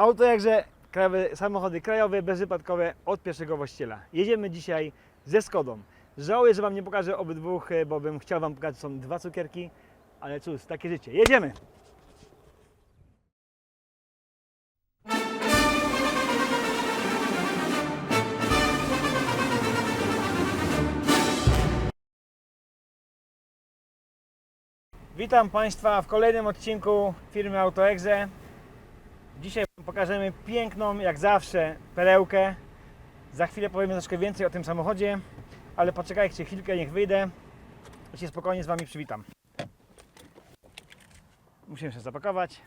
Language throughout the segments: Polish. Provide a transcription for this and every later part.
Auto jakże krajowe, samochody krajowe, bezwypadkowe od pierwszego właściciela. Jedziemy dzisiaj ze Skodą. Żałuję, że Wam nie pokażę obydwóch, e, bo bym chciał Wam pokazać, są dwa cukierki, ale cóż, takie życie. Jedziemy! Witam Państwa w kolejnym odcinku firmy AutoExe. Dzisiaj pokażemy piękną, jak zawsze, perełkę. Za chwilę powiemy troszkę więcej o tym samochodzie, ale poczekajcie chwilkę, niech wyjdę i się spokojnie z Wami przywitam. Musimy się zapakować.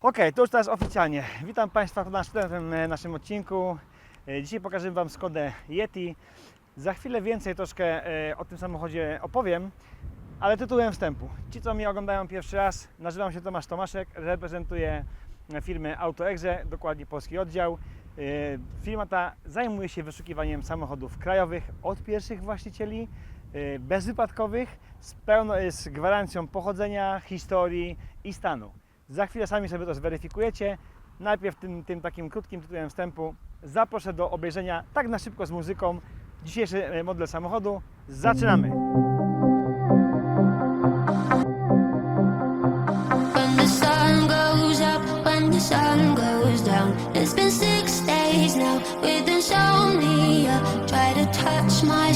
Ok, to już teraz oficjalnie. Witam Państwa w następnym e, naszym odcinku. E, Dzisiaj pokażę Wam Skodę Yeti. Za chwilę więcej troszkę e, o tym samochodzie opowiem, ale tytułem wstępu. Ci, co mnie oglądają pierwszy raz, nazywam się Tomasz Tomaszek, reprezentuję firmę AutoExe, dokładnie polski oddział. Yy, Firma ta zajmuje się wyszukiwaniem samochodów krajowych od pierwszych właścicieli, yy, bezwypadkowych, z, pełno, z gwarancją pochodzenia, historii i stanu. Za chwilę sami sobie to zweryfikujecie. Najpierw tym, tym takim krótkim tytułem wstępu zaproszę do obejrzenia tak na szybko z muzyką dzisiejszy model samochodu. Zaczynamy! Sun goes down. It's been six days now with insomnia. Try to touch my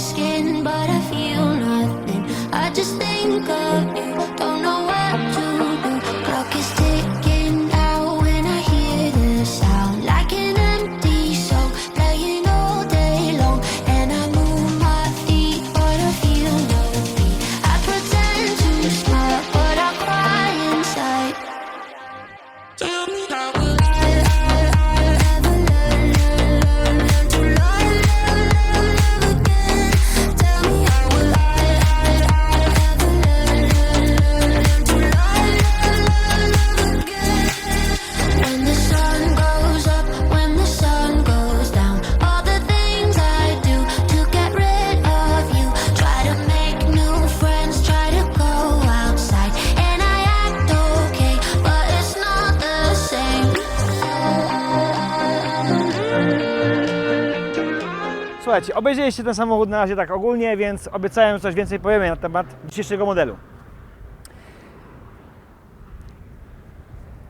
Słuchajcie, obejrzeliście ten samochód na razie tak ogólnie, więc obiecałem, że coś więcej powiemy na temat dzisiejszego modelu.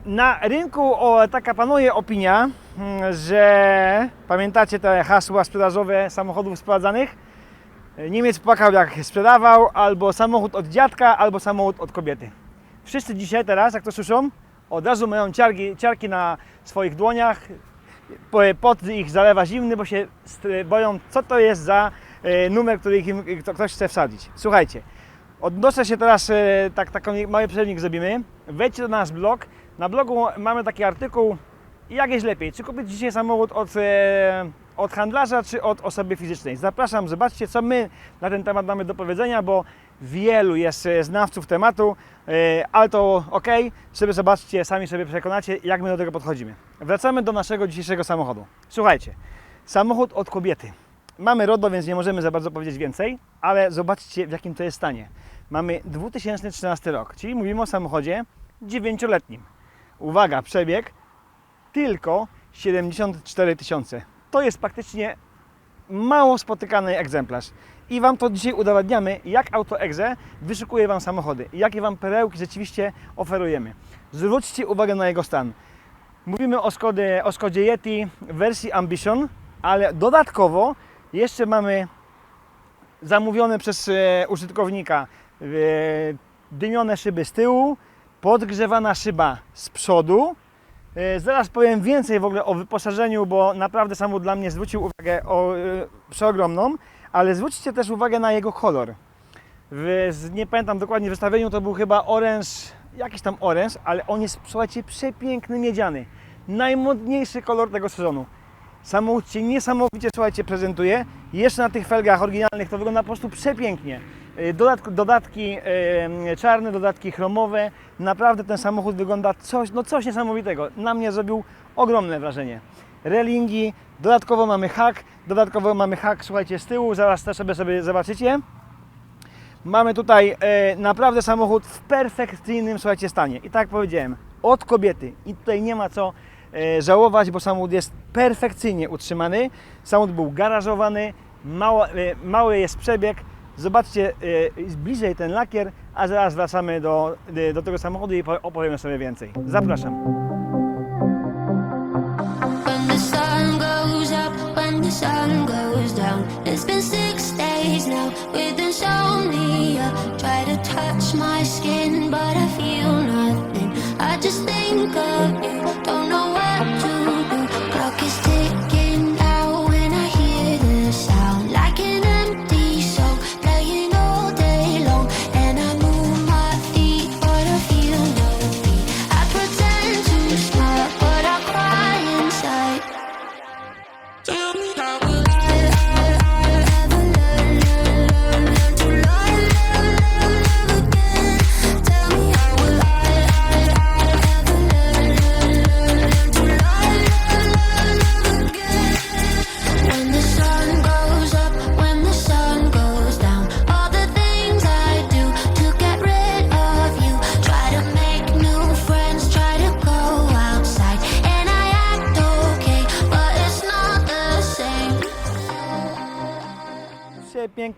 Na rynku o, taka panuje opinia, mm, że pamiętacie te hasła sprzedażowe samochodów sprawdzanych? Niemiec płakał jak sprzedawał, albo samochód od dziadka, albo samochód od kobiety. Wszyscy dzisiaj teraz, jak to słyszą, od razu mają ciarki, ciarki na swoich dłoniach, pot ich zalewa zimny, bo się boją, co to jest za e, numer, który im- kto- ktoś chce wsadzić. Słuchajcie, odnoszę się teraz, e, tak, taką mały przerwnik zrobimy. Wejdźcie na nasz blog. Na blogu mamy taki artykuł, jak jest lepiej, czy kupić dzisiaj samochód od, e, od handlarza, czy od osoby fizycznej. Zapraszam, zobaczcie, co my na ten temat mamy do powiedzenia, bo wielu jest e, znawców tematu, e, ale to ok, sobie zobaczcie, sami sobie przekonacie, jak my do tego podchodzimy. Wracamy do naszego dzisiejszego samochodu. Słuchajcie, samochód od kobiety. Mamy RODO, więc nie możemy za bardzo powiedzieć więcej, ale zobaczcie, w jakim to jest stanie. Mamy 2013 rok, czyli mówimy o samochodzie 9-letnim. Uwaga, przebieg tylko 74 tysiące. To jest praktycznie mało spotykany egzemplarz. I Wam to dzisiaj udowadniamy, jak AutoExe wyszukuje Wam samochody jakie Wam perełki rzeczywiście oferujemy. Zwróćcie uwagę na jego stan. Mówimy o Skodzie, o Skodzie Yeti w wersji Ambition, ale dodatkowo jeszcze mamy zamówione przez e, użytkownika e, dymione szyby z tyłu, podgrzewana szyba z przodu. E, Zaraz powiem więcej w ogóle o wyposażeniu, bo naprawdę samochód dla mnie zwrócił uwagę o, przeogromną, ale zwróćcie też uwagę na jego kolor. W, nie pamiętam dokładnie w zestawieniu, to był chyba oręż, jakiś tam oręż, ale on jest, słuchajcie, przepiękny miedziany. Najmodniejszy kolor tego sezonu. Samochód się niesamowicie, słuchajcie, prezentuje. Jeszcze na tych felgach oryginalnych to wygląda po prostu przepięknie. Y, Dodatk, dodatki e, czarne, dodatki chromowe. Naprawdę ten samochód wygląda coś, no coś niesamowitego. Na mnie zrobił ogromne wrażenie. Relingi, dodatkowo mamy hak, dodatkowo mamy hak, słuchajcie, z tyłu, zaraz też sobie, sobie zobaczycie. Mamy tutaj e, naprawdę samochód w perfekcyjnym, słuchajcie, stanie. I tak powiedziałem, od kobiety. I tutaj nie ma co e, żałować, bo samochód jest perfekcyjnie utrzymany. Samochód był garażowany, mało, e, mały jest przebieg. Zobaczcie e, bliżej ten lakier, a zaraz wracamy do, e, do tego samochodu i po- opowiemy sobie więcej. Zapraszam. Sun goes down. It's been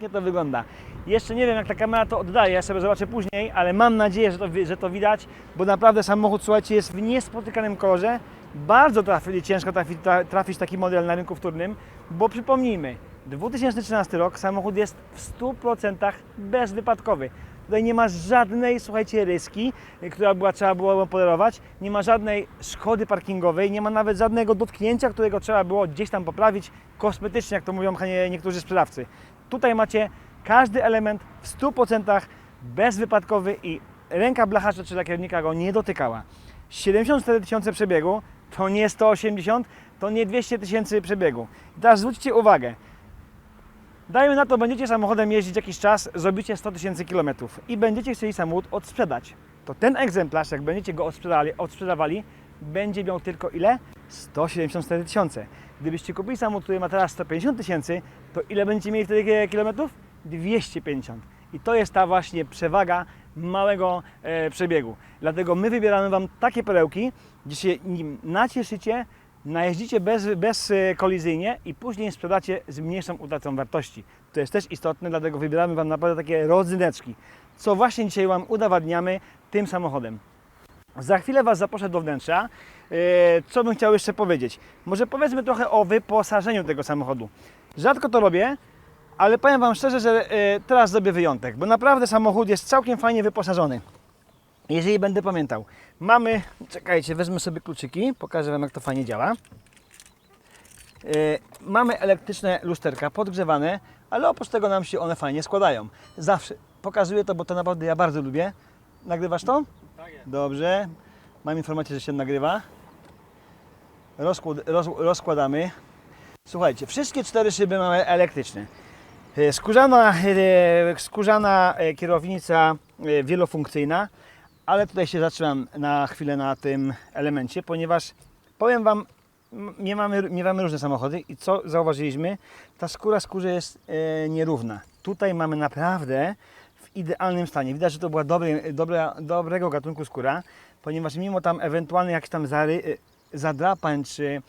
Pięknie to wygląda. Jeszcze nie wiem, jak ta kamera to oddaje, ja sobie zobaczę później, ale mam nadzieję, że to, że to widać, bo naprawdę samochód, słuchajcie, jest w niespotykanym kolorze. Bardzo trafi, ciężko trafi, tra, trafić taki model na rynku wtórnym, bo przypomnijmy, 2013 rok, samochód jest w 100% bezwypadkowy. Tutaj nie ma żadnej, słuchajcie, ryski, która była, trzeba było polerować, nie ma żadnej szkody parkingowej, nie ma nawet żadnego dotknięcia, którego trzeba było gdzieś tam poprawić kosmetycznie, jak to mówią nie- niektórzy sprzedawcy. Tutaj macie każdy element w 100% bezwypadkowy i ręka blacharza czy lakiernika go nie dotykała. 74 tysiące przebiegu to nie 180, to nie 200 tysięcy przebiegu. I teraz zwróćcie uwagę, Dajmy na to, będziecie samochodem jeździć jakiś czas, zrobicie 100 tysięcy kilometrów i będziecie chcieli samochód odsprzedać. To ten egzemplarz, jak będziecie go odsprzedali, odsprzedawali, będzie miał tylko ile? 174 tysiące. Gdybyście kupili samochód, który ma teraz 150 tysięcy, to ile będziecie mieli wtedy kilometrów? 250. I to jest ta właśnie przewaga małego e, przebiegu. Dlatego my wybieramy Wam takie perełki, gdzie się nim nacieszycie, najeździcie bez, bezkolizyjnie i później sprzedacie z mniejszą utratą wartości. To jest też istotne, dlatego wybieramy Wam naprawdę takie rodzyneczki, co właśnie dzisiaj Wam udowadniamy tym samochodem. Za chwilę Was zaproszę do wnętrza. E, Co bym chciał jeszcze powiedzieć? Może powiedzmy trochę o wyposażeniu tego samochodu. Rzadko to robię, ale powiem Wam szczerze, że e, teraz zrobię wyjątek, bo naprawdę samochód jest całkiem fajnie wyposażony. Jeżeli będę pamiętał, mamy, czekajcie, wezmę sobie kluczyki, pokażę Wam jak to fajnie działa. E, Mamy elektryczne lusterka podgrzewane, ale oprócz tego nam się one fajnie składają. Zawsze pokazuję to, bo to naprawdę ja bardzo lubię. Nagrywasz to? Dobrze. Mam informację, że się nagrywa. Rozkład, roz, rozkładamy. Słuchajcie, wszystkie cztery szyby mamy elektryczne. E, Skórzana, e, skórzana e, kierownica wielofunkcyjna, ale tutaj się zatrzymam na chwilę na tym elemencie, ponieważ powiem Wam, miewamy, miewamy różne samochody i co zauważyliśmy? Ta skóra skórze jest nierówna. Tutaj mamy naprawdę idealnym stanie. Widać, że to była dobry, dobra, dobrego gatunku skóra, ponieważ mimo tam ewentualnych jakichś tam zary, e, zadrapań, czy,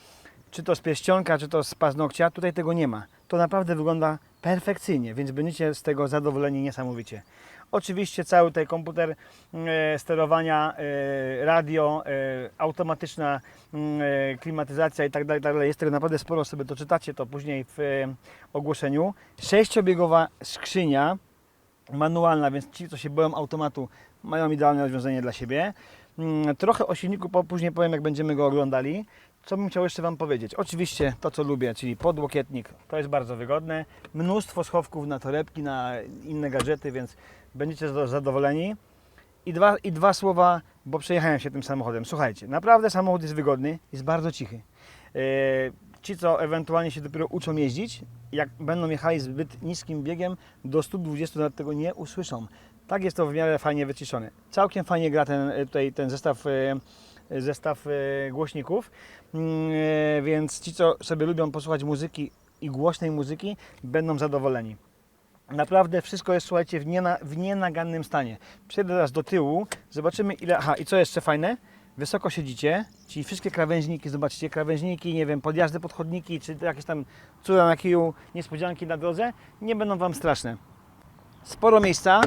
czy to z pierścionka, czy to z paznokcia, tutaj tego nie ma. To naprawdę wygląda perfekcyjnie, więc będziecie z tego zadowoleni niesamowicie. Oczywiście cały tutaj komputer e, sterowania, e, radio, e, automatyczna e, klimatyzacja i tak dalej, tak dalej. Jest tego naprawdę sporo, sobie to czytacie to później w e, ogłoszeniu. Sześciobiegowa skrzynia, manualna, więc ci, co się boją automatu, mają idealne rozwiązanie dla siebie. Mm, Trochę o silniku później powiem, jak będziemy go oglądali. Co bym chciał jeszcze Wam powiedzieć? Oczywiście to, co lubię, czyli podłokietnik, to jest bardzo wygodne. Mnóstwo schowków na torebki, na inne gadżety, więc będziecie zado- zadowoleni. I dwa, I dwa słowa, bo przejechałem się tym samochodem. Słuchajcie, naprawdę samochód jest wygodny, jest bardzo cichy. E, Ci, co ewentualnie się dopiero uczą jeździć, jak będą jechali zbyt niskim biegiem, do 120 nawet tego nie usłyszą. Tak jest to w miarę fajnie wyciszone. Całkiem fajnie gra ten, e, tutaj ten zestaw, e, zestaw e, głośników, Mm, więc ci, co sobie lubią posłuchać muzyki i głośnej muzyki, będą zadowoleni. Naprawdę wszystko jest, słuchajcie, w, niena, w nienagannym stanie. Przejdę teraz do tyłu, zobaczymy ile... Aha, i co jeszcze fajne? Wysoko siedzicie, czyli wszystkie krawężniki, zobaczcie, krawężniki, nie wiem, podjazdy pod chodniki, czy jakieś tam cuda na kiju, niespodzianki na drodze, nie będą Wam straszne. Sporo miejsca.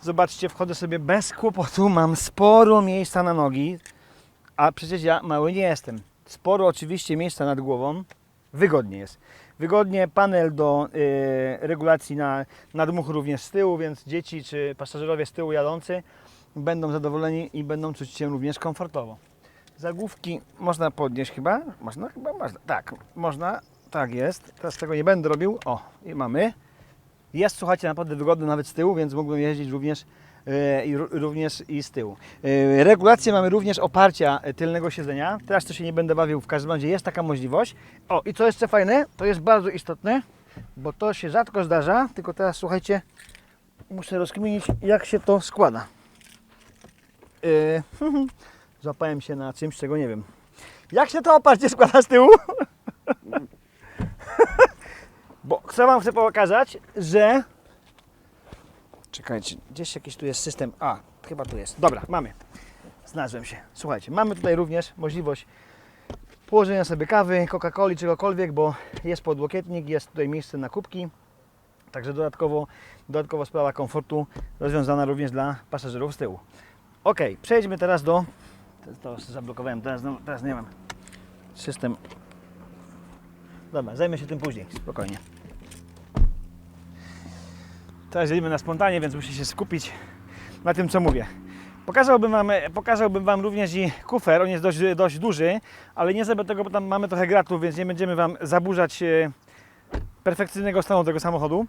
Zobaczcie, wchodzę sobie bez kłopotu, mam sporo miejsca na nogi, a przecież ja mały nie jestem. Sporo oczywiście miejsca nad głową, wygodnie jest. Wygodnie panel do y, regulacji na nadmuch również z tyłu, więc dzieci czy pasażerowie z tyłu jadący będą zadowoleni i będą czuć się również komfortowo. Zagłówki można podnieść chyba? Można chyba? Można. Tak, można. Tak jest. Teraz tego nie będę robił. O, i mamy. Jest, słuchajcie, naprawdę wygodny nawet z tyłu, więc mógłbym jeździć również, e, i, ró- również i z tyłu. E, regulację mamy również oparcia tylnego siedzenia. Teraz to się nie będę bawił, w każdym razie jest taka możliwość. O, i co jeszcze fajne, to jest bardzo istotne, bo to się rzadko zdarza, tylko teraz słuchajcie, muszę rozkminić, jak się to składa. E, złapałem się na czymś, czego nie wiem. Jak się to oparcie składa z tyłu? Bo chcę Wam chcę pokazać, że. Czekajcie, gdzieś jakiś tu jest system. A, chyba tu jest. Dobra, mamy. Znalazłem się. Słuchajcie, mamy tutaj również możliwość położenia sobie kawy, Coca-Coli, czegokolwiek, bo jest podłokietnik, jest tutaj miejsce na kubki. Także dodatkowo, dodatkowo sprawa komfortu rozwiązana również dla pasażerów z tyłu. Ok, przejdźmy teraz do. To, zablokowałem, teraz, teraz nie mam. System Dobra, zajmę się tym później, spokojnie. Teraz jedziemy na spontanie, więc muszę się skupić na tym, co mówię. Pokazałbym Wam, pokazałbym wam również i kufer, on jest dość, dość duży, ale nie zrobię tego, bo tam mamy trochę gratów, więc nie będziemy Wam zaburzać e, perfekcyjnego stanu tego samochodu.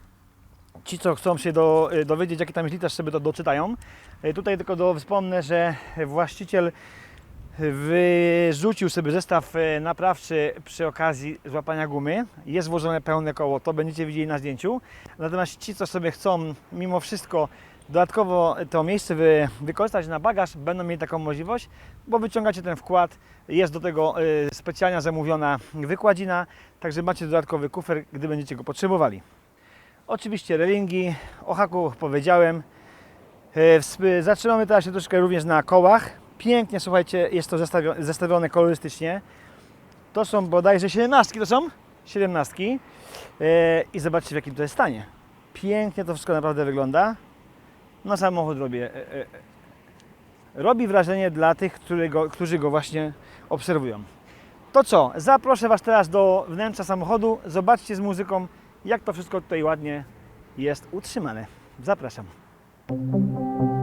Ci, co chcą się do, e, dowiedzieć, jaki tam jest literz, sobie to doczytają. E, Tutaj tylko do, wspomnę, że właściciel wyrzucił sobie zestaw e, naprawczy przy okazji złapania gumy. Jest włożone pełne koło, to będziecie widzieli na zdjęciu. Natomiast ci, co sobie chcą mimo wszystko dodatkowo to miejsce wy, wykorzystać na bagaż, będą mieli taką możliwość, bo wyciągacie ten wkład. Jest do tego e, specjalnie zamówiona wykładzina, także macie dodatkowy kufer, gdy będziecie go potrzebowali. Oczywiście relingi, o haku powiedziałem. E, Zatrzymamy teraz się troszkę również na kołach. Pięknie, słuchajcie, jest to zestawio- zestawione kolorystycznie. To są bodajże 17, to są? 17. E, I zobaczcie w jakim to jest stanie. Pięknie to wszystko naprawdę wygląda. No samochód robi, e, robi wrażenie dla tych, którzy go właśnie obserwują. To co, zaproszę Was teraz do wnętrza samochodu. Zobaczcie z muzyką, jak to wszystko tutaj ładnie jest utrzymane. Zapraszam. Thank you.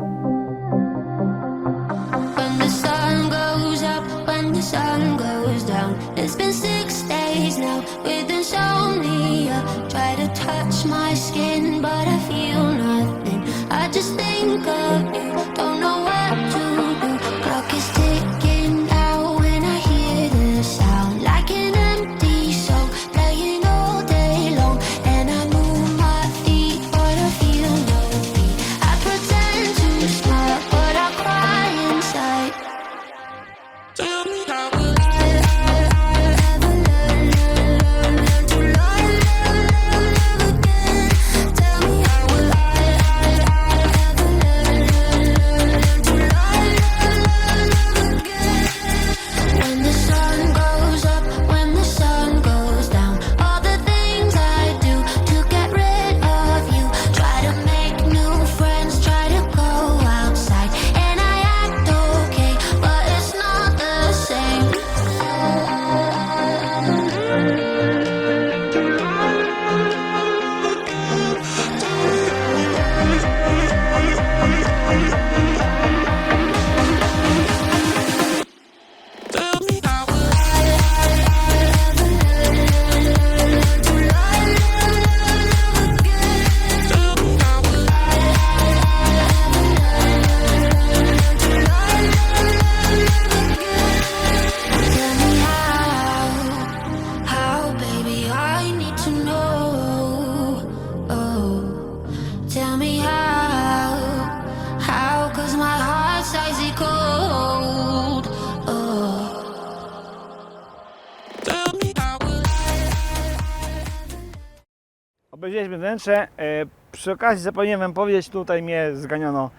Obejrzeliśmy wnętrze. E, przy okazji zapomniałem Wam powiedzieć, tutaj mnie zganiono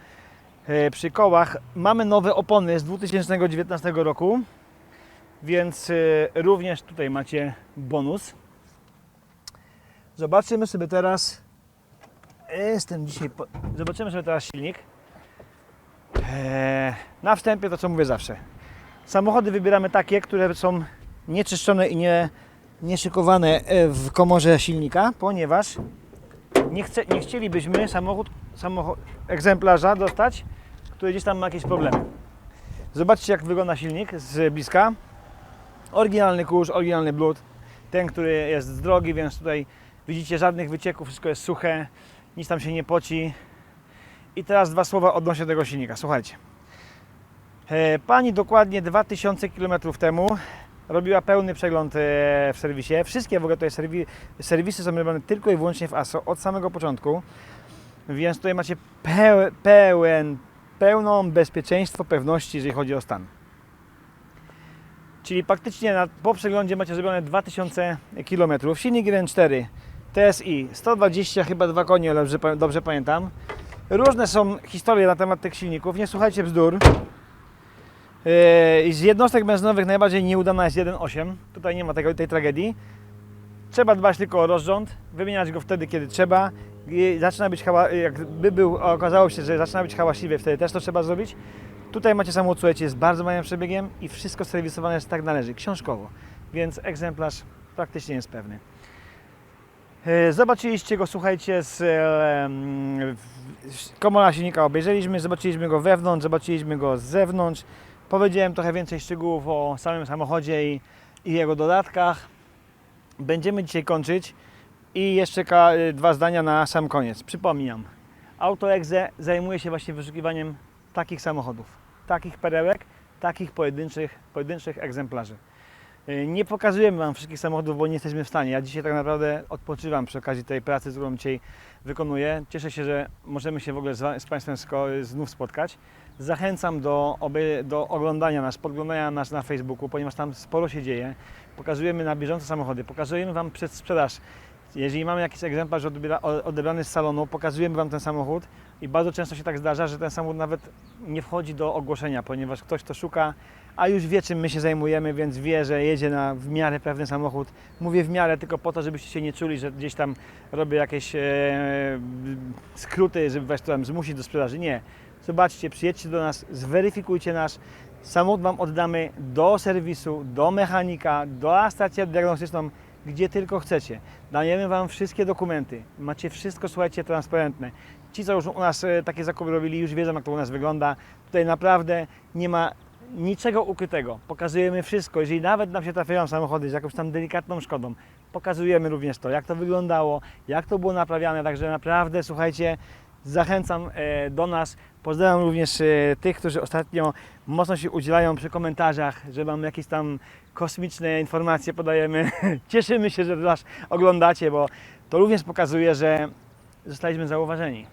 e, przy kołach. Mamy nowe opony z 2019 roku, więc e, również tutaj macie bonus. Zobaczymy sobie teraz. Jestem dzisiaj. Po... Zobaczymy sobie teraz silnik. Na wstępie to co mówię zawsze. Samochody wybieramy takie, które są nieczyszczone i nie, nieszykowane e, w komorze silnika, ponieważ nie, chce, nie chcielibyśmy samochód, samochód, egzemplarza dostać, który gdzieś tam ma jakieś problemy. Zobaczcie jak wygląda silnik z bliska. Oryginalny kurz, oryginalny blut. Ten, który jest z drogi, więc tutaj widzicie żadnych wycieków, wszystko jest suche, nic tam się nie poci. I teraz dwa słowa odnośnie tego silnika. Słuchajcie. E, Pani dokładnie 2000 km temu robiła pełny przegląd e, w serwisie. Wszystkie w ogóle tutaj serwi serwisy są robione tylko i wyłącznie w ASO od samego początku. Więc tutaj macie peł pełen, pełną bezpieczeństwo, pewności, jeżeli chodzi o stan. Czyli praktycznie na, po przeglądzie macie zrobione 2000 km. Silnik 1.4 TSI 120 chyba 2 konie, dobrze, dobrze pamiętam. Różne są historie na temat tych silników, nie słuchajcie bzdur. Yy, Z jednostek benzynowych najbardziej nieudana jest 1.8. Tutaj nie ma tego, tej tragedii. Trzeba dbać tylko o rozrząd, wymieniać go wtedy, kiedy trzeba. Zaczyna być jakby był, okazało się, że zaczyna być hałaśliwie, wtedy też to trzeba zrobić. Tutaj macie samochód, słuchajcie, jest bardzo małym przebiegiem i wszystko serwisowane jest tak należy, książkowo. Więc egzemplarz praktycznie jest pewny. E, Zobaczyliście go, słuchajcie, z komora silnika obejrzeliśmy, zobaczyliśmy go wewnątrz, zobaczyliśmy go z zewnątrz. Powiedziałem trochę więcej szczegółów o samym samochodzie i, i jego dodatkach. Będziemy dzisiaj kończyć i jeszcze e, dwa zdania na sam koniec. Przypominam, AutoExe zajmuje się właśnie wyszukiwaniem takich samochodów, takich perełek, takich pojedynczych, pojedynczych egzemplarzy. Y, Nie pokazujemy Wam wszystkich samochodów, bo nie jesteśmy w stanie. Ja dzisiaj tak naprawdę odpoczywam przy okazji tej pracy, którą dzisiaj wykonuję. Cieszę się, że możemy się w ogóle z, Państwem znów spotkać. Zachęcam do, do oglądania nas, podglądania nas na Facebooku, ponieważ tam sporo się dzieje. Pokazujemy na bieżąco samochody, pokazujemy Wam przedsprzedaż. Jeżeli mamy jakiś egzemplarz odebrany z salonu, pokazujemy Wam ten samochód i bardzo często się tak zdarza, że ten samochód nawet nie wchodzi do ogłoszenia, ponieważ ktoś to szuka, a już wie czym my się zajmujemy, więc wie, że jedzie na w miarę pewny samochód. Mówię w miarę tylko po to, żebyście się nie czuli, że gdzieś tam robię jakieś e, skróty, żeby was tam zmusić do sprzedaży. Nie. Zobaczcie, przyjedźcie do nas, zweryfikujcie nasz samochód Wam oddamy do serwisu, do mechanika, do stację diagnostyczną, gdzie tylko chcecie. Dajemy Wam wszystkie dokumenty. Macie wszystko, słuchajcie, transparentne. Ci, co już u nas e, takie zakupy robili, już wiedzą, jak to u nas wygląda. Tutaj naprawdę nie ma niczego ukrytego. Pokazujemy wszystko. Jeżeli nawet nam się trafiają samochody z jakąś tam delikatną szkodą, pokazujemy również to, jak to wyglądało, jak to było naprawiane. Także naprawdę, słuchajcie, zachęcam e, do nas. Pozdrawiam również e, tych, którzy ostatnio mocno się udzielają przy komentarzach, że mamy jakieś tam kosmiczne informacje podajemy. Cieszymy się, że nas oglądacie, bo to również pokazuje, że zostaliśmy zauważeni.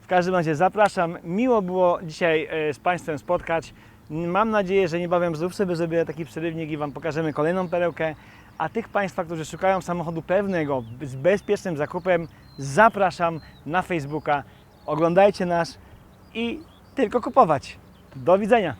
W każdym razie zapraszam. Miło było dzisiaj e, z Państwem spotkać. Mam nadzieję, że niebawem znów sobie zrobię taki przerywnik i Wam pokażemy kolejną perełkę. A tych Państwa, którzy szukają samochodu pewnego z bezpiecznym zakupem, zapraszam na Facebooka. Oglądajcie nas i tylko kupować. Do widzenia.